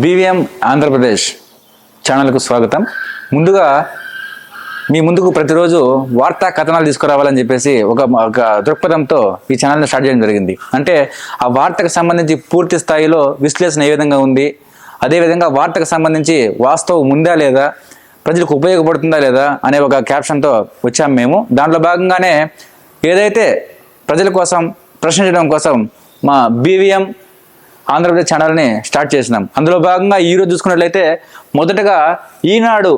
BVM Andhra Pradesh ఛానల్కు స్వాగతం. ముందుగా మీ ముందుకు ప్రతిరోజు వార్తా కథనాలు తీసుకురావాలని చెప్పేసి ఒక ఒక దృక్పథంతో ఈ ఛానల్ని స్టార్ట్ చేయడం జరిగింది. అంటే ఆ వార్తకు సంబంధించి పూర్తి స్థాయిలో విశ్లేషణ ఏ విధంగా ఉంది? అదేవిధంగా వార్తకు సంబంధించి వాస్తవం ఉందా లేదా? ప్రజలకు ఉపయోగపడుతుందా లేదా? అనే ఒక క్యాప్షన్తో వచ్చాము మేము. దాంట్లో భాగంగానే ఏదైతే ప్రజల కోసం ప్రశ్నించడం కోసం మా బీవీఎం ఆంధ్రప్రదేశ్ ఛానల్ని స్టార్ట్ చేసినాం. అందులో భాగంగా ఈరోజు చూసుకున్నట్లయితే మొదటగా ఈనాడు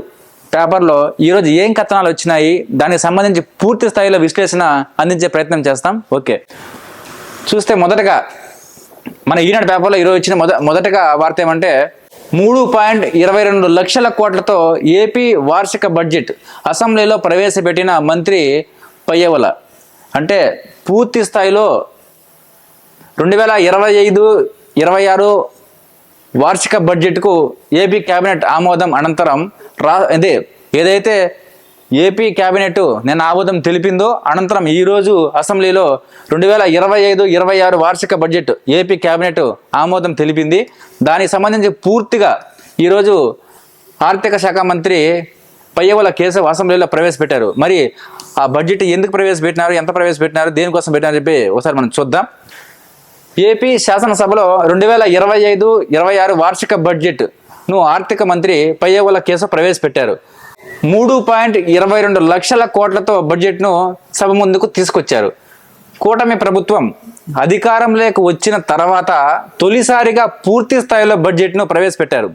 పేపర్లో ఈరోజు ఏం కథనాలు వచ్చినాయి దానికి సంబంధించి పూర్తి స్థాయిలో విశ్లేషణ అందించే ప్రయత్నం చేస్తాం. ఓకే. చూస్తే మొదటగా మన ఈనాడు పేపర్లో ఈరోజు వచ్చిన మొద మొదటగా వార్త ఏమంటే మూడు పాయింట్ ఇరవై రెండు లక్షల కోట్లతో ఏపీ వార్షిక బడ్జెట్ అసెంబ్లీలో ప్రవేశపెట్టిన మంత్రి పయ్యవల. అంటే పూర్తి స్థాయిలో రెండు వేల ఇరవై ఐదు ఇరవై ఆరు వార్షిక బడ్జెట్కు ఏపీ కేబినెట్ ఆమోదం అనంతరం రా అదే ఏదైతే ఏపీ కేబినెట్ నిన్న ఆమోదం తెలిపిందో అనంతరం ఈరోజు అసెంబ్లీలో రెండు వేల ఇరవై ఐదు ఇరవై ఆరు వార్షిక బడ్జెట్ ఏపీ కేబినెట్ ఆమోదం తెలిపింది. దానికి సంబంధించి పూర్తిగా ఈరోజు ఆర్థిక శాఖ మంత్రి పయ్యవల కేశవ్ అసెంబ్లీలో ప్రవేశపెట్టారు. మరి ఆ బడ్జెట్ ఎందుకు ప్రవేశపెట్టినారు ఎంత ప్రవేశపెట్టినారు దేనికోసం పెట్టినారు చెప్పి ఒకసారి మనం చూద్దాం. ఏపీ శాసనసభలో రెండు వేల ఇరవై ఐదు ఇరవై ఆరు వార్షిక బడ్జెట్ను ఆర్థిక మంత్రి పయ్యవుల కేసు ప్రవేశపెట్టారు. మూడు పాయింట్ ఇరవై రెండు లక్షల కోట్లతో బడ్జెట్ను సభ ముందుకు తీసుకొచ్చారు. కూటమి ప్రభుత్వం అధికారంలోకి వచ్చిన తర్వాత తొలిసారిగా పూర్తి స్థాయిలో బడ్జెట్ను ప్రవేశపెట్టారు.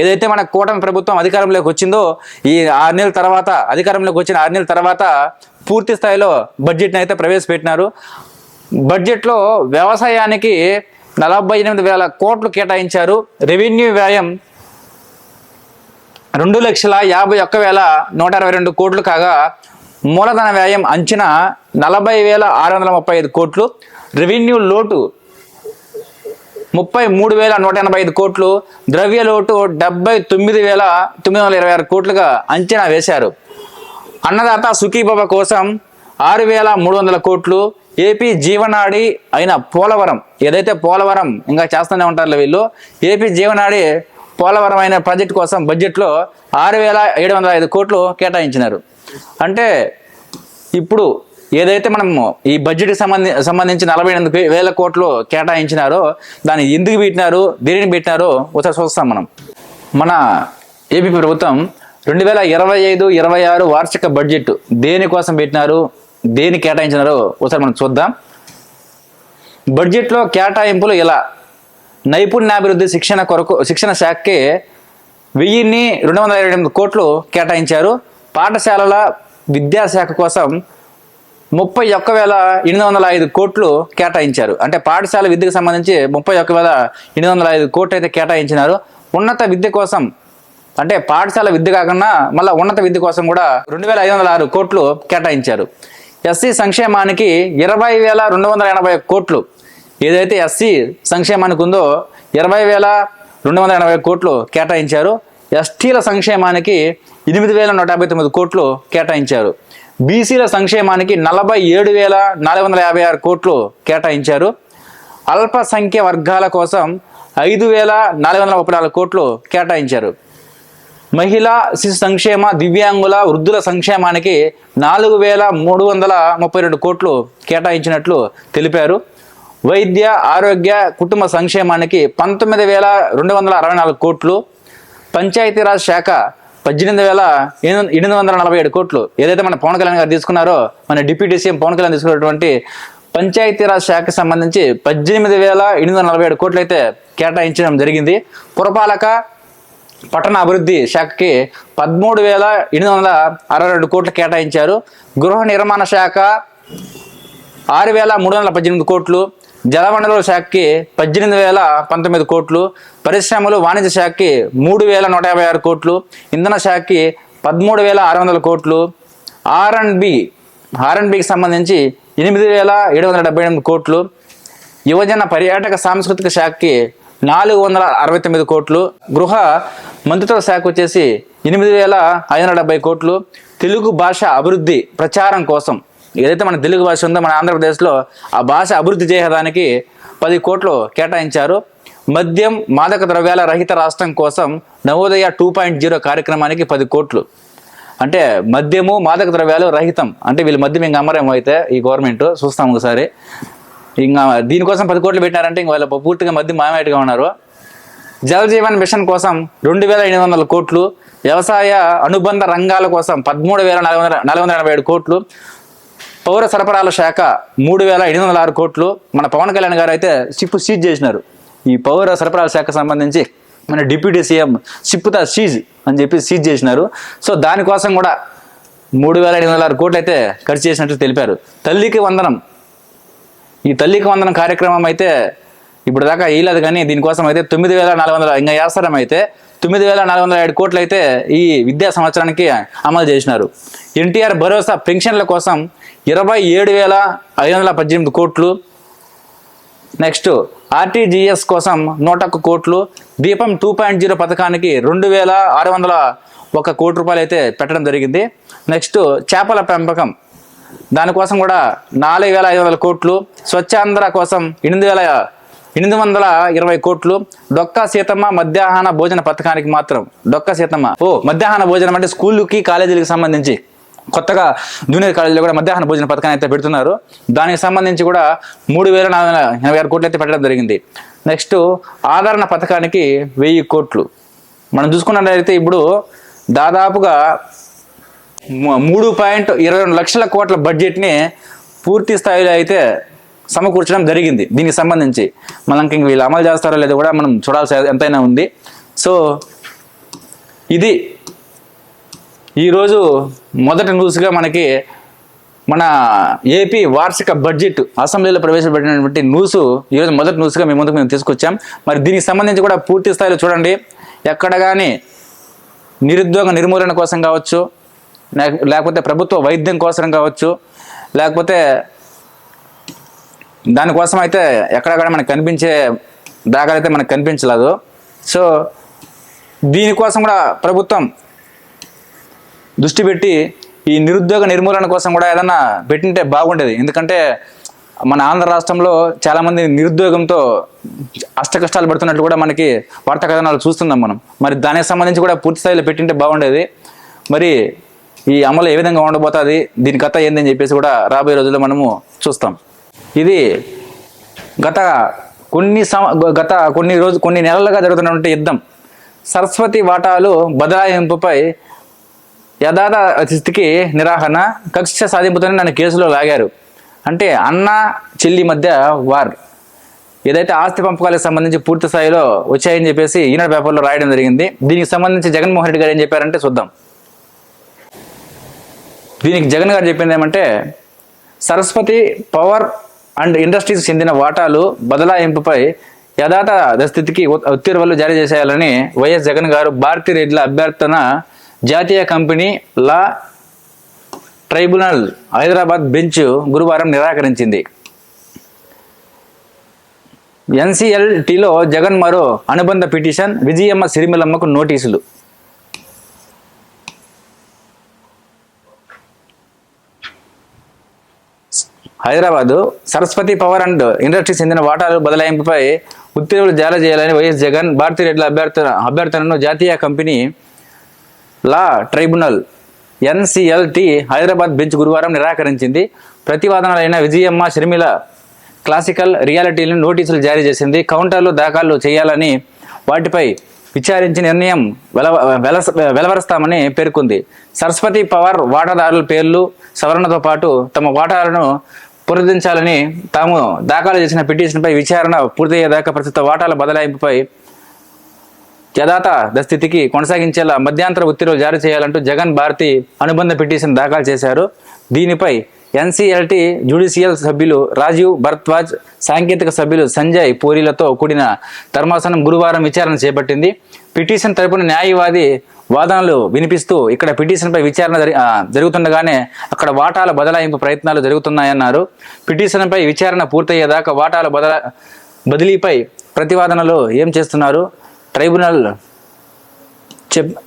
ఏదైతే మన కూటమి ప్రభుత్వం అధికారంలోకి వచ్చిందో ఈ ఆరు నెలల తర్వాత అధికారంలోకి వచ్చిన ఆరు నెలల తర్వాత పూర్తి స్థాయిలో బడ్జెట్ని అయితే ప్రవేశపెట్టినారు. బడ్జెట్లో వ్యవసాయానికి నలభై ఎనిమిది వేల కోట్లు కేటాయించారు. రెవెన్యూ వ్యయం రెండు లక్షల యాభై ఒక్క వేల నూట అరవై రెండు కోట్లు కాగా మూలధన వ్యయం అంచనా నలభై వేల ఆరు వందల ముప్పై ఐదు కోట్లు రెవెన్యూ లోటు ముప్పై మూడు వేల నూట ఎనభై ఐదు కోట్లు ద్రవ్య లోటు డెబ్బై తొమ్మిది వేల తొమ్మిది వందల ఇరవై ఆరు కోట్లుగా అంచనా వేశారు. అన్నదాత సుఖీబాబా కోసం ఆరు వేల మూడు వందల కోట్లు ఏపీ జీవనాడి అయిన పోలవరం ఏదైతే పోలవరం ఇంకా చేస్తూనే ఉంటారు వీళ్ళు ఏపీ జీవనాడి పోలవరం అయిన ప్రాజెక్ట్ కోసం బడ్జెట్లో ఆరు వేల ఏడు వందల ఐదు కోట్లు కేటాయించినారు. అంటే ఇప్పుడు ఏదైతే మనము ఈ బడ్జెట్కి సంబంధి సంబంధించి నలభై ఎనిమిది వేల కోట్లు కేటాయించినారో దాన్ని ఎందుకు పెట్టినారు దేనిని పెట్టినారో ఒకసారి చూస్తాం మనం. మన ఏపీ ప్రభుత్వం రెండు వేల ఇరవై ఐదు ఇరవై ఆరు వార్షిక బడ్జెట్ దేనికోసం పెట్టినారు దేని కేటాయించినారో ఒకసారి మనం చూద్దాం. బడ్జెట్లో కేటాయింపులు ఇలా నైపుణ్యాభివృద్ధి శిక్షణ కొరకు శిక్షణ శాఖకి వెయ్యిన్ని రెండు వందల ఇరవై ఎనిమిది కోట్లు కేటాయించారు. పాఠశాలల విద్యాశాఖ కోసం ముప్పై ఒక్క వేల ఎనిమిది వందల ఐదు కోట్లు కేటాయించారు. అంటే పాఠశాల విద్యకు సంబంధించి ముప్పై ఒక్క వేల ఎనిమిది వందల ఐదు కోట్లు అయితే కేటాయించినారు. ఉన్నత విద్య కోసం అంటే పాఠశాల విద్య కాకుండా మళ్ళీ ఉన్నత విద్య కోసం కూడా రెండు వేల ఐదు వందల ఆరు కోట్లు కేటాయించారు. ఎస్సీ సంక్షేమానికి ఇరవై వేల రెండు వందల ఎనభై కోట్లు. ఏదైతే ఎస్సీ సంక్షేమానికి ఉందో ఇరవై వేల రెండు వందల ఎనభై కోట్లు కేటాయించారు. ఎస్టీల సంక్షేమానికి ఎనిమిది వేల నూట యాభై తొమ్మిది కోట్లు కేటాయించారు. బీసీల సంక్షేమానికి నలభై ఏడు వేల నాలుగు వందల యాభై ఆరు కోట్లు కేటాయించారు. అల్పసంఖ్య వర్గాల కోసం ఐదు వేల నాలుగు వందల ముప్పై నాలుగు కోట్లు కేటాయించారు. మహిళా శిశు సంక్షేమ దివ్యాంగుల వృద్ధుల సంక్షేమానికి నాలుగు వేల మూడు వందల ముప్పై రెండు కోట్లు కేటాయించినట్లు తెలిపారు. వైద్య ఆరోగ్య కుటుంబ సంక్షేమానికి పంతొమ్మిది వేల రెండు వందల అరవై నాలుగు కోట్లు పంచాయతీరాజ్ శాఖ పద్దెనిమిది వేల ఎనిమిది వందల నలభై ఏడు కోట్లు. ఏదైతే మన పవన్ కళ్యాణ్ గారు తీసుకున్నారో మన డిప్యూటీ సీఎం పవన్ కళ్యాణ్ తీసుకున్నటువంటి పంచాయతీరాజ్ శాఖకి సంబంధించి పద్దెనిమిది వేల ఎనిమిది వందల నలభై ఏడు కోట్లు అయితే కేటాయించడం జరిగింది. పురపాలక పట్టణ అభివృద్ధి శాఖకి పదమూడు వేల ఎనిమిది వందల అరవై రెండు కోట్లు కేటాయించారు. గృహ నిర్మాణ శాఖ ఆరు వేల మూడు వందల పద్దెనిమిది కోట్లు జలవనరుల శాఖకి పద్దెనిమిది వేల పంతొమ్మిది కోట్లు పరిశ్రమలు వాణిజ్య శాఖకి మూడు వేల నూట యాభై ఆరు కోట్లు ఇంధన శాఖకి పదమూడు వేల ఆరు వందల కోట్లు R and B R and బికి సంబంధించి ఎనిమిది వేల ఏడు వందల డెబ్బై ఎనిమిది కోట్లు యువజన పర్యాటక సాంస్కృతిక శాఖకి నాలుగు వందల అరవై తొమ్మిది కోట్లు గృహ మంత్రిత్వ శాఖ వచ్చేసి ఎనిమిది వేల ఐదు వందల డెబ్బై కోట్లు తెలుగు భాష అభివృద్ధి ప్రచారం కోసం. ఏదైతే మన తెలుగు భాష ఉందో మన ఆంధ్రప్రదేశ్లో ఆ భాష అభివృద్ధి చేయడానికి పది కోట్లు కేటాయించారు. మద్యం మాదక ద్రవ్యాల రహిత రాష్ట్రం కోసం నవోదయ టూ పాయింట్ జీరో కార్యక్రమానికి పది కోట్లు. అంటే మద్యము మాదక ద్రవ్యాలు రహితం. అంటే వీళ్ళు మద్యం ఇంకా అమ్మరేమో అయితే ఈ గవర్నమెంట్ చూస్తాం ఒకసారి. ఇంకా దీనికోసం పది కోట్లు పెట్టినారంటే ఇంక వాళ్ళ పూర్తిగా మధ్య మాయమేటగా ఉన్నారు. జల్ జీవన్ మిషన్ కోసం రెండు వేల ఎనిమిది వందల కోట్లు వ్యవసాయ అనుబంధ రంగాల కోసం పదమూడు వేల నాలుగు వందల నాలుగు వందల ఎనభై ఏడు కోట్లు పౌర సరఫరాల శాఖ మూడు వేల ఎనిమిది వందల ఆరు కోట్లు. మన పవన్ కళ్యాణ్ గారు అయితే షిప్ సీజ్ చేసినారు. ఈ పౌర సరఫరాల శాఖ సంబంధించి మన deputy CM ship the seize అని చెప్పి సీజ్ చేసినారు. సో దానికోసం కూడా మూడు వేల ఎనిమిది వందల ఆరు కోట్లు అయితే ఖర్చు చేసినట్లు తెలిపారు. తల్లికి వందనం ఈ తల్లికి వందనం కార్యక్రమం అయితే ఇప్పుడు దాకా వేయలేదు కానీ దీనికోసం అయితే తొమ్మిది వేల నాలుగు వందల ఇంకా వేస్తారం అయితే తొమ్మిది వేల నాలుగు వందల ఏడు కోట్లు అయితే ఈ విద్యా సంవత్సరానికి అమలు చేసినారు. ఎన్టీఆర్ భరోసా పెన్షన్ల కోసం ఇరవై ఏడు వేల ఐదు వందల పద్దెనిమిది కోట్లు. నెక్స్ట్ ఆర్టీజీఎస్ కోసం నూట ఒక్క కోట్లు. దీపం టూ పాయింట్ జీరో పథకానికి రెండు వేల ఆరు వందల ఒక కోటి రూపాయలు అయితే పెట్టడం జరిగింది. నెక్స్ట్ చేపల పెంపకం. దానికోసం కూడా నాలుగు వేల ఐదు వందల కోట్లు స్వచ్ఛాంధ్ర కోసం ఎనిమిది వేల ఎనిమిది వందల ఇరవై కోట్లు డొక్కా సీతమ్మ మధ్యాహ్న భోజన పథకానికి మాత్రం. డొక్కా సీతమ్మ. ఓ మధ్యాహ్న భోజనం అంటే స్కూళ్ళకి కాలేజీలకు సంబంధించి కొత్తగా జూనియర్ కాలేజీలో కూడా మధ్యాహ్న భోజన పథకాన్ని అయితే పెడుతున్నారు. దానికి సంబంధించి కూడా మూడు వేల నాలుగు వందల ఎనభై ఆరు కోట్లు అయితే పెట్టడం జరిగింది. నెక్స్ట్ ఆదరణ పథకానికి వెయ్యి కోట్లు. మనం చూసుకున్నట్లయితే ఇప్పుడు దాదాపుగా మూడు పాయింట్ ఇరవై రెండు లక్షల కోట్ల బడ్జెట్ని పూర్తి స్థాయిలో అయితే సమకూర్చడం జరిగింది దీనికి సంబంధించి. మనం ఇంక వీళ్ళు అమలు చేస్తారో లేదో కూడా మనం చూడాల్సి ఎంతైనా ఉంది. సో ఇది ఈరోజు మొదటి న్యూస్గా మనకి మన ఏపీ వార్షిక బడ్జెట్ అసెంబ్లీలో ప్రవేశపెట్టినటువంటి న్యూస్ ఈరోజు మొదటి న్యూస్గా మీ ముందుకు మేము తీసుకొచ్చాం. మరి దీనికి సంబంధించి కూడా పూర్తి స్థాయిలో చూడండి. ఎక్కడ కానీ నిరుద్యోగ నిర్మూలన కోసం కావచ్చు లేకపోతే ప్రభుత్వ వైద్యం కోసం కావచ్చు లేకపోతే దానికోసం అయితే ఎక్కడక్కడ మనకు కనిపించే దాఖలైతే మనకు కనిపించలేదు. సో దీనికోసం కూడా ప్రభుత్వం దృష్టి పెట్టి ఈ నిరుద్యోగ నిర్మూలన కోసం కూడా ఏదన్నా పెట్టింటే బాగుండేది. ఎందుకంటే మన ఆంధ్ర రాష్ట్రంలో చాలామంది నిరుద్యోగంతో అష్ట కష్టాలు పడుతున్నట్లు కూడా మనకి వార్తా కథనాలు చూస్తున్నాం మనం. మరి దానికి సంబంధించి కూడా పూర్తి స్థాయిలో పెట్టింటే బాగుండేది. మరి ఈ అమలు ఏ విధంగా ఉండబోతుంది? దీని కథ ఏందని చెప్పేసి కూడా రాబోయే రోజుల్లో మనము చూస్తాం. ఇది గత కొన్ని సమ గత కొన్ని రోజు కొన్ని నెలలుగా జరుగుతున్నటువంటి యుద్ధం. సరస్వతి వాటాలు బదలాయింపుపై యథాత స్థితికి నిరాహరణ కక్ష సాధింపుతోనే నన్ను కేసులో లాగారు. అంటే అన్న చెల్లి మధ్య వార్ ఏదైతే ఆస్తి పంపకాలకు సంబంధించి పూర్తి స్థాయిలో వచ్చాయని చెప్పేసి ఈనాడు పేపర్లో రాయడం జరిగింది. దీనికి సంబంధించి జగన్మోహన్ రెడ్డి గారు ఏం చెప్పారంటే చూద్దాం. దీనికి జగన్ గారు చెప్పింది ఏమంటే సరస్వతి పవర్ అండ్ ఇండస్ట్రీస్ చెందిన వాటాలు బదలాయింపుపై యథాత స్థితికి ఉత్తర్వులు జారీ చేసేయాలని వైఎస్ జగన్ గారు భారతీ రెడ్డిల అభ్యర్థన జాతీయ company law tribunal Hyderabad bench గురువారం నిరాకరించింది. ఎన్సీఎల్టీలో జగన్ మరో అనుబంధ పిటిషన్ విజయమ్మ సిరిమిలమ్మకు నోటీసులు. Hyderabad Saraswati power and industries చెందిన వాటాలు బదలాయింపుపై ఉత్తర్వులు జారీ చేయాలని వైఎస్ జగన్ భారతిరెడ్డిల అభ్యర్థన అభ్యర్థనను జాతీయ company law tribunal NCLT Hyderabad bench గురువారం నిరాకరించింది. ప్రతివాదనలైన విజయమ్మ షర్మిల క్లాసికల్ రియాలిటీలను నోటీసులు జారీ చేసింది. కౌంటర్లు దాఖలు చేయాలని వాటిపై విచారించి నిర్ణయం వెల వెలస- పేర్కొంది. సరస్వతి పవర్ వాటాదారుల పేర్లు సవరణతో పాటు తమ వాటాలను పునరుద్ధరించాలని తాము దాఖలు చేసిన పిటిషన్పై విచారణ పూర్తయ్యేదాకా ప్రస్తుత వాటాల బదలాయింపుపై యథాత స్థితికి కొనసాగించేలా మధ్యంతర ఉత్తర్వులు జారీ చేయాలంటూ జగన్ భారతి అనుబంధ పిటిషన్ దాఖలు చేశారు. దీనిపై ఎన్సీఎల్టీ జ్యుడిషియల్ సభ్యులు రాజీవ్ భరద్వాజ్ సాంకేతిక సభ్యులు సంజయ్ పూరిలతో కూడిన ధర్మాసనం గురువారం విచారణ చేపట్టింది. పిటిషన్ తరపున న్యాయవాది వాదనలు వినిపిస్తూ ఇక్కడ పిటిషన్పై విచారణ జరి- జరుగుతుండగానే అక్కడ వాటాల బదలాయింపు ప్రయత్నాలు జరుగుతున్నాయన్నారు. పిటిషన్పై విచారణ పూర్తయ్యేదాకా వాటాల బదల బదిలీపై ప్రతివాదనలు ఏం చేస్తున్నారు? ట్రైబ్యునల్ చెప్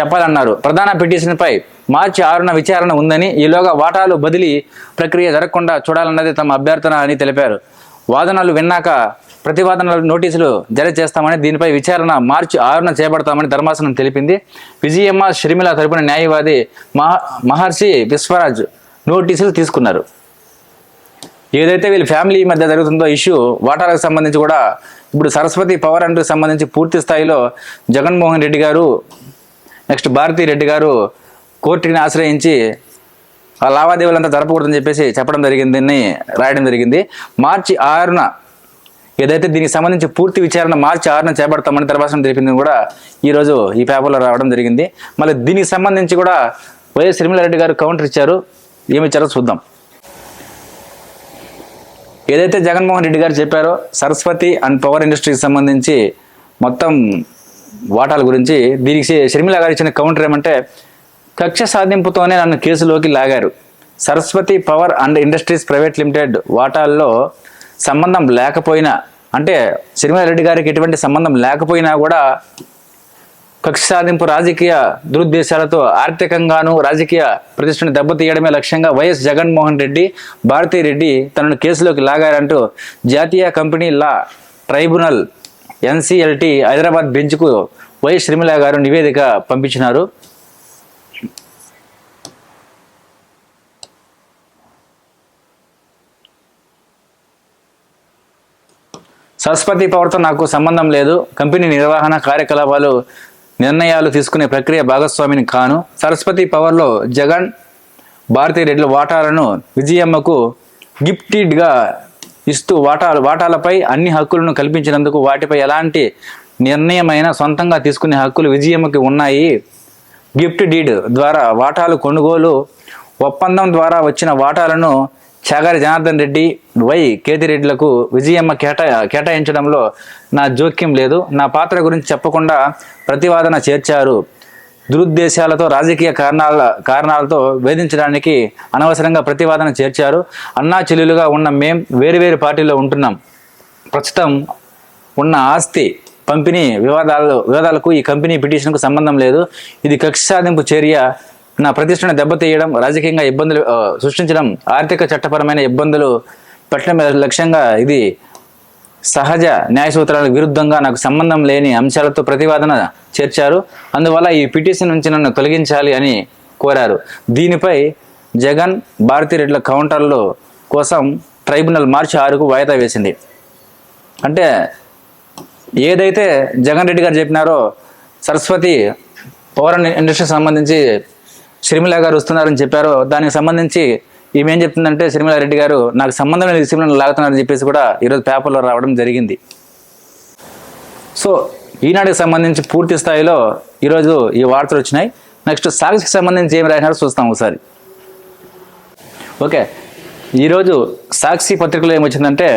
చెప్పాలన్నారు. ప్రధాన పిటిషన్పై మార్చి ఆరున విచారణ ఉందని ఈలోగా వాటాలు బదిలీ ప్రక్రియ జరగకుండా చూడాలన్నది తమ అభ్యర్థన అని తెలిపారు. వాదనలు విన్నాక ప్రతివాదన నోటీసులు జారీ చేస్తామని దీనిపై విచారణ మార్చి ఆరున చేపడతామని ధర్మాసనం తెలిపింది. విజయమ్మ షర్మిల తరపున న్యాయవాది మహా మహర్షి విశ్వరాజ్ నోటీసులు తీసుకున్నారు. ఏదైతే వీళ్ళ ఫ్యామిలీ మధ్య జరుగుతుందో ఇష్యూ వాటాలకు సంబంధించి కూడా ఇప్పుడు సరస్వతి పవర్ అండ్ సంబంధించి పూర్తి స్థాయిలో జగన్మోహన్ రెడ్డి గారు నెక్స్ట్ భారతీ రెడ్డి గారు కోర్టుని ఆశ్రయించి ఆ లావాదేవీలంతా జరపకూడదని చెప్పేసి చెప్పడం జరిగిందని రాయడం జరిగింది. మార్చి ఆరున ఏదైతే దీనికి సంబంధించి పూర్తి విచారణ మార్చి ఆరున చేపడతామని ధర్మాసనం తెలిపింది కూడా ఈరోజు ఈ పేపర్లో రావడం జరిగింది. మళ్ళీ దీనికి సంబంధించి కూడా వైఎస్ రెడ్డి గారు కౌంటర్ ఇచ్చారు. ఏమి ఇచ్చారో చూద్దాం. ఏదైతే జగన్మోహన్ రెడ్డి గారు చెప్పారో సరస్వతి అండ్ పవర్ ఇండస్ట్రీకి సంబంధించి మొత్తం వాటాల గురించి దీనికి షర్మిల గారు ఇచ్చిన కౌంటర్ ఏమంటే కక్ష సాధింపుతోనే నన్ను కేసులోకి లాగారు. Saraswati power and industries private limited వాటాల్లో సంబంధం లేకపోయినా అంటే షర్మిల రెడ్డి గారికి ఎటువంటి సంబంధం లేకపోయినా కూడా కక్ష సాధింపు రాజకీయ దురుద్దేశాలతో ఆర్థికంగాను రాజకీయ ప్రతిష్టను దెబ్బతీయడమే లక్ష్యంగా వైఎస్ జగన్మోహన్ రెడ్డి భారతీ రెడ్డి తనను కేసులోకి లాగారంటూ జాతీయ company law tribunal NCLT Hyderabad బెంచ్కు YS Sharmila గారు నివేదిక పంపించినారు. సరస్వతి పవర్తో నాకు సంబంధం లేదు. కంపెనీ నిర్వహణ కార్యకలాపాలు నిర్ణయాలు తీసుకునే ప్రక్రియ భాగస్వామిని కాను. సరస్వతి పవర్లో జగన్ భారతీయ రెడ్డి వాటాలను విజయమ్మకు గిఫ్టెడ్గా ఇస్తూ వాటాలు వాటాలపై అన్ని హక్కులను కల్పించినందుకు వాటిపై ఎలాంటి నిర్ణయమైన సొంతంగా తీసుకునే హక్కులు విజయమ్మకి ఉన్నాయి. గిఫ్ట్ డీడ్ ద్వారా వాటాలు కొనుగోలు ఒప్పందం ద్వారా వచ్చిన వాటాలను చాగారి జనార్దన్ రెడ్డి వై కేతిరెడ్డిలకు విజయమ్మ కేటా కేటాయించడంలో నా జోక్యం లేదు. నా పాత్ర గురించి చెప్పకుండా ప్రతివాదన చేర్చారు. దురుద్దేశాలతో రాజకీయ కారణాల కారణాలతో వేధించడానికి అనవసరంగా ప్రతివాదన చేర్చారు. అన్నా చెల్లెలుగా ఉన్న మేం వేరు వేరు పార్టీలో ఉంటున్నాం. ప్రస్తుతం ఉన్న ఆస్తి పంపిణీ వివాదాలు వివాదాలకు ఈ కంపెనీ పిటిషన్కు సంబంధం లేదు. ఇది కక్ష సాధింపు చర్య. నా ప్రతిష్టను దెబ్బతీయడం రాజకీయంగా ఇబ్బందులు సృష్టించడం ఆర్థిక చట్టపరమైన ఇబ్బందులు పెట్టడం లక్ష్యంగా ఇది సహజ న్యాయ సూత్రాలకు విరుద్ధంగా నాకు సంబంధం లేని అంశాలతో ప్రతివాదన చేర్చారు. అందువల్ల ఈ పిటిషన్ నుంచి నన్ను తొలగించాలి అని కోరారు. దీనిపై జగన్ భారతిరెడ్ల కౌంటర్లు కోసం ట్రైబ్యునల్ మార్చి ఆరుకు వాయిదా వేసింది. అంటే ఏదైతే జగన్ రెడ్డి గారు చెప్పినారో సరస్వతి పవర్ ఇండస్ట్రీకి సంబంధించి షర్మిల గారు వస్తున్నారని చెప్పారో. దానికి సంబంధించి ఏమేం చెప్తుందంటే షర్మిల రెడ్డి గారు నాకు సంబంధం లేని షర్మిలను లాగుతున్నారని చెప్పేసి కూడా ఈరోజు పేపర్లో రావడం జరిగింది. సో ఈనాటికి సంబంధించి పూర్తి స్థాయిలో ఈరోజు ఈ వార్తలు వచ్చినాయి. నెక్స్ట్ సాక్షికి సంబంధించి ఏం రాసినారో చూస్తాం ఒకసారి. ఓకే. ఈరోజు సాక్షి పత్రికలో ఏమొచ్చిందంటే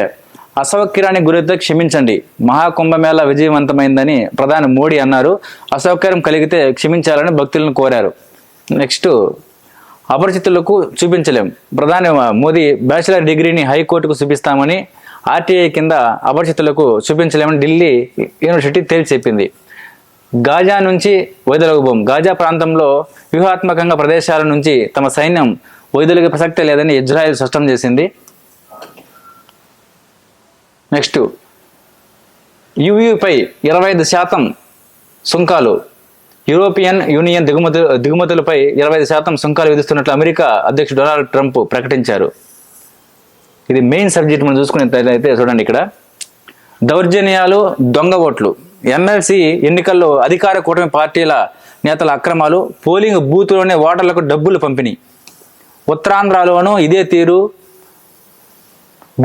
అసౌకర్యానికి గురైతే క్షమించండి. మహాకుంభమేళ విజయవంతమైందని ప్రధాని మోడీ అన్నారు. అసౌకర్యం కలిగితే క్షమించాలని భక్తులను కోరారు. నెక్స్ట్ అపరిచితులకు చూపించలేం. ప్రధాని మోదీ బ్యాచిలర్ డిగ్రీని హైకోర్టుకు చూపిస్తామని ఆర్టీఐ కింద అపరిచితులకు చూపించలేమని ఢిల్లీ యూనివర్సిటీ తేల్చి చెప్పింది. గాజా నుంచి వైదొలగబోం గాజా ప్రాంతంలో వ్యూహాత్మకంగా ప్రదేశాల నుంచి తమ సైన్యం వైదొలిగే ప్రసక్తే లేదని ఇజ్రాయెల్ స్పష్టం చేసింది. నెక్స్ట్ యుయుపై ఇరవై ఐదు శాతం సుంకాలు యూరోపియన్ యూనియన్ దిగుమతులు దిగుమతులపై ఇరవై ఐదు శాతం సుంకాలు విధిస్తున్నట్లు అమెరికా అధ్యక్షుడు డొనాల్డ్ ట్రంప్ ప్రకటించారు. ఇది మెయిన్ సబ్జెక్ట్ మనం చూసుకునేట్లయితే చూడండి ఇక్కడ. దౌర్జన్యాలు దొంగ ఓట్లు. ఎమ్మెల్సీ ఎన్నికల్లో అధికార కూటమి పార్టీల నేతల అక్రమాలు పోలింగ్ బూత్లోనే ఓటర్లకు డబ్బులు పంపిణీ. ఉత్తరాంధ్రలోనూ ఇదే తీరు.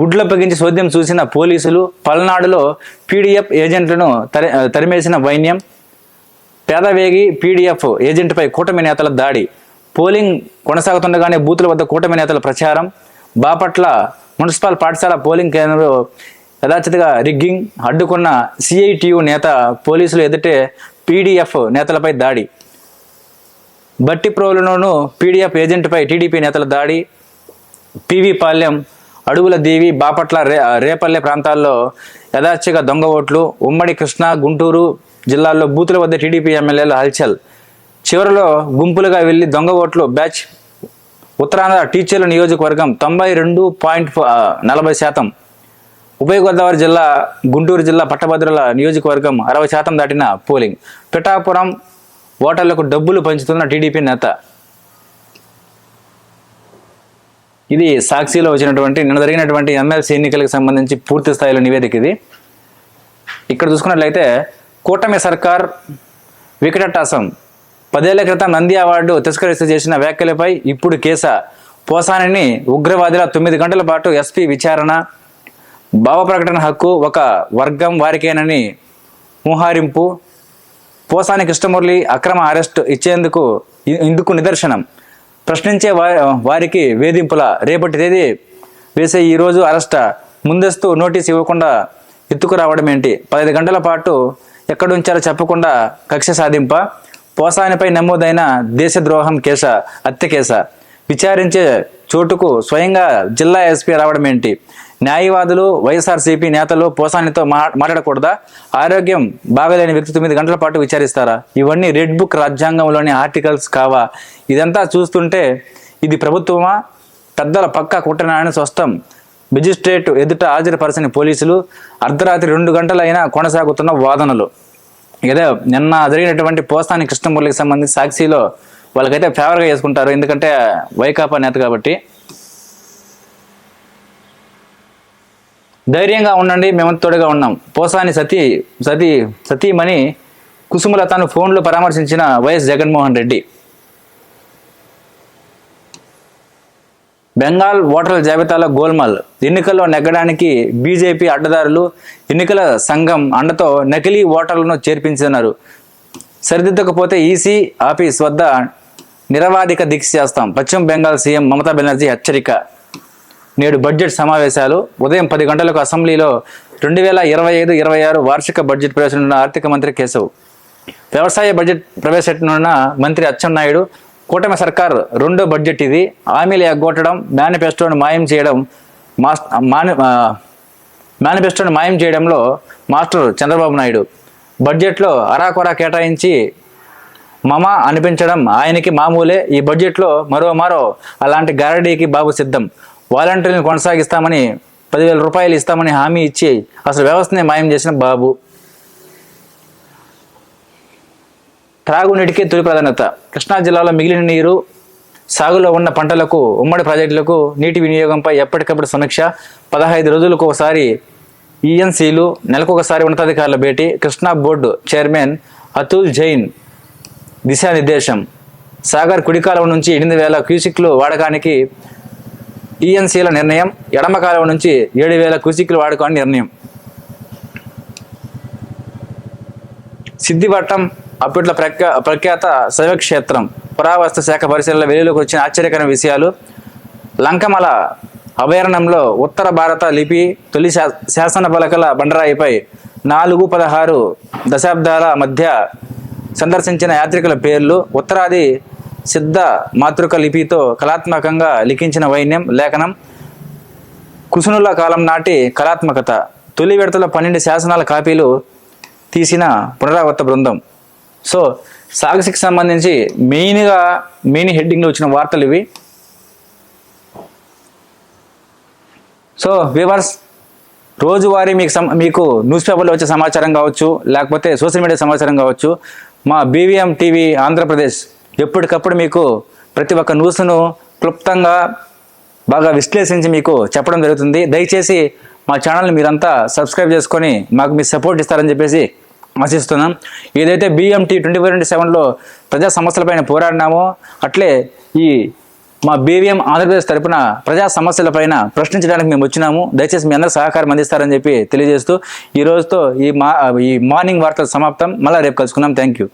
గుడ్ల పగించి సోద్యం చూసిన పోలీసులు పల్నాడులో పీడిఎఫ్ ఏజెంట్లను తరి తరిమేసిన వైన్యం. పేదవేగి పీడిఎఫ్ ఏజెంట్పై కూటమి నేతల దాడి. పోలింగ్ కొనసాగుతుండగానే బూతుల వద్ద కూటమి నేతల ప్రచారం. బాపట్ల మున్సిపల్ పాఠశాల పోలింగ్ కేంద్రంలో యథాచితగా రిగ్గింగ్ అడ్డుకున్న సిఐటియు నేత పోలీసులు ఎదుటే పీడిఎఫ్ నేతలపై దాడి. బట్టిప్రోలులోను పీడిఎఫ్ ఏజెంట్పై టీడీపీ నేతల దాడి. పివి పాలెం అడుగుల దేవి బాపట్ల రే రేపల్లె ప్రాంతాల్లో యథాచిగా దొంగ ఓట్లు. ఉమ్మడి కృష్ణ గుంటూరు జిల్లాల్లో బూతుల వద్ద టీడీపీ ఎమ్మెల్యేల హల్చల్. చివరిలో గుంపులుగా వెళ్ళి దొంగ ఓట్లు బ్యాచ్ ఉత్తరాంధ్ర టీచర్ల నియోజకవర్గం తొంభై రెండు పాయింట్ నలభై శాతం. ఉభయ గోదావరి జిల్లా గుంటూరు జిల్లా పట్టభద్రుల నియోజకవర్గం అరవై శాతం దాటిన పోలింగ్. పిఠాపురం ఓటర్లకు డబ్బులు పంచుతున్న టీడీపీ నేత. ఇది సాక్షిలో వచ్చినటువంటి నిన్న జరిగినటువంటి ఎమ్మెల్సీ ఎన్నికలకు సంబంధించి పూర్తి స్థాయిలో నివేదిక ఇది. ఇక్కడ చూసుకున్నట్లయితే కూటమి సర్కార్ వికటటాసం పదేళ్ళ క్రితం నంది అవార్డు తిరస్కరిస్తూ చేసిన వ్యాఖ్యలపై ఇప్పుడు కేస పోసానిని ఉగ్రవాదుల తొమ్మిది గంటల పాటు ఎస్పీ విచారణ భావ ప్రకటన హక్కు ఒక వర్గం వారికేనని ముహారింపు పోసాని కృష్ణమురళి అక్రమ అరెస్ట్ ఇచ్చేందుకు ఇందుకు నిదర్శనం. ప్రశ్నించే వారికి వేధింపుల రేపటి తేదీ వేసే ఈరోజు అరెస్ట్ ముందస్తు నోటీస్ ఇవ్వకుండా ఎత్తుకురావడం ఏంటి పదహైదు గంటల పాటు ఎక్కడుంచారో చెప్పకుండా కక్ష సాధింప పోసానిపై నమోదైన దేశద్రోహం కేస హత్య కేస. విచారించే చోటుకు స్వయంగా జిల్లా ఎస్పీ రావడం ఏంటి? న్యాయవాదులు వైఎస్ఆర్సీపీ నేతలు పోసానితో మా మాట్లాడకూడదా? ఆరోగ్యం బాగలేని వ్యక్తి తొమ్మిది గంటల పాటు విచారిస్తారా? ఇవన్నీ రెడ్ బుక్ రాజ్యాంగంలోని ఆర్టికల్స్ కావా? ఇదంతా చూస్తుంటే ఇది ప్రభుత్వమా? పెద్దల పక్క కుట్రనారాయణ స్వస్థం. మెజిస్ట్రేట్ ఎదుట హాజరుపరచని పోలీసులు అర్ధరాత్రి రెండు గంటలైనా కొనసాగుతున్న వాదనలు. ఏదో నిన్న జరిగినటువంటి పోస్తాని కృష్ణమూర్తికి సంబంధించి సాక్షిలో వాళ్ళకైతే ఫేవర్గా చేసుకుంటారు ఎందుకంటే వైకాపా నేత కాబట్టి. ధైర్యంగా ఉండండి మేము తోడుగా ఉన్నాం. పోసాని సతీ సతీ సతీమణి కుసుమలతను ఫోన్లో పరామర్శించిన వైఎస్ జగన్మోహన్ రెడ్డి. బెంగాల్ ఓటర్ల జాబితాలో గోల్మాల్. ఎన్నికల్లో నెగ్గడానికి బీజేపీ అడ్డదారులు ఎన్నికల సంఘం అండతో నకిలీ ఓటర్లను చేర్పించున్నారు సరిదిద్దకపోతే ఈసీ ఆఫీస్ వద్ద నిరవాధిక దీక్ష చేస్తాం. పశ్చిమ బెంగాల్ సీఎం మమతా బెనర్జీ హెచ్చరిక. నేడు బడ్జెట్ సమావేశాలు. ఉదయం పది గంటలకు అసెంబ్లీలో రెండు వేల ఇరవై ఐదు ఇరవై ఆరు వార్షిక బడ్జెట్ ప్రవేశించిన ఆర్థిక మంత్రి కేశవ్. వ్యవసాయ బడ్జెట్ ప్రవేశపెట్టనున్న మంత్రి అచ్చెన్నాయుడు కూటమి సర్కార్ రెండో బడ్జెట్ ఇది. హామీలు ఎగ్గొట్టడం మేనిఫెస్టోను మాయం చేయడం మాస్ మాని మేనిఫెస్టోను మాయం చేయడంలో మాస్టర్ చంద్రబాబు నాయుడు. బడ్జెట్లో అరాకొరా కేటాయించి మమ అనిపించడం ఆయనకి మామూలే. ఈ బడ్జెట్లో మరో మరో అలాంటి గారడీకి బాబు సిద్ధం. వాలంటీర్లను కొనసాగిస్తామని పదివేల రూపాయలు ఇస్తామని హామీ ఇచ్చి అసలు వ్యవస్థనే మాయం చేసిన బాబు. త్రాగునీటికి తొలి ప్రాధాన్యత కృష్ణా జిల్లాలో మిగిలిన నీరు సాగులో ఉన్న పంటలకు ఉమ్మడి ప్రాజెక్టులకు నీటి వినియోగంపై ఎప్పటికప్పుడు సమీక్ష. పదహైదు రోజులకు ఒకసారి ఈఎన్సీలు నెలకొకసారి ఉన్నతాధికారుల భేటీ. కృష్ణా బోర్డు చైర్మన్ అతుల్ జైన్ దిశానిర్దేశం. సాగర్ కుడికాలం నుంచి ఎనిమిది వేల క్యూసిక్లు వాడకానికి ఈఎన్సీల నిర్ణయం. ఎడమకాలం నుంచి ఏడు వేల క్యూసిక్లు వాడుకోవని నిర్ణయం. సిద్ధివట్టం అప్పట్లో ప్రఖ్యా ప్రఖ్యాత శైవక్షేత్రం పురావస్తు శాఖ పరిశీలనలో వెలుగులోకి వచ్చిన ఆశ్చర్యకరమైన విషయాలు. లంకమల అభయారణ్యంలో ఉత్తర భారత లిపి తొలి శా- శాసన పలకల బండరాయిపై నాలుగు పదహారు దశాబ్దాల మధ్య సందర్శించిన యాత్రికుల పేర్లు ఉత్తరాది సిద్ధ మాతృక లిపితో కళాత్మకంగా లిఖించిన వైన్యం లేఖనం కుసునుల కాలం నాటి కళాత్మకత తొలి విడతలో పన్నెండు శాసనాల కాపీలు తీసిన పునరావృత బృందం. సో సాగసికి సంబంధించి మెయిన్గా మెయిన్ హెడ్డింగ్లో వచ్చిన వార్తలు ఇవి. సో వ్యూవర్స్ రోజువారీ మీకు మీకు న్యూస్ పేపర్లో వచ్చే సమాచారం కావచ్చు లేకపోతే సోషల్ మీడియా సమాచారం కావచ్చు మా బీవీఎం టీవీ ఆంధ్రప్రదేశ్ ఎప్పటికప్పుడు మీకు ప్రతి ఒక్క న్యూస్ను క్లుప్తంగా బాగా విశ్లేషించి మీకు చెప్పడం జరుగుతుంది. దయచేసి మా ఛానల్ని మీరంతా సబ్స్క్రైబ్ చేసుకొని మాకు మీ సపోర్ట్ ఇస్తారని చెప్పేసి ఆశిస్తున్నాం. ఏదైతే బిఎంటీ ట్వంటీ ఫోర్ ఇంటూ సెవెన్లో ప్రజా సమస్యలపైన పోరాడినామో అట్లే ఈ మా బీవీఎం ఆంధ్రప్రదేశ్ తరపున ప్రజా సమస్యలపైన ప్రశ్నించడానికి మేము వచ్చినాము. దయచేసి మీ అందరూ సహకారం అందిస్తారని చెప్పి తెలియజేస్తూ ఈ రోజుతో ఈ మా ఈ మార్నింగ్ వార్తలు సమాప్తం. మళ్ళీ రేపు కలుసుకున్నాం థ్యాంక్ యూ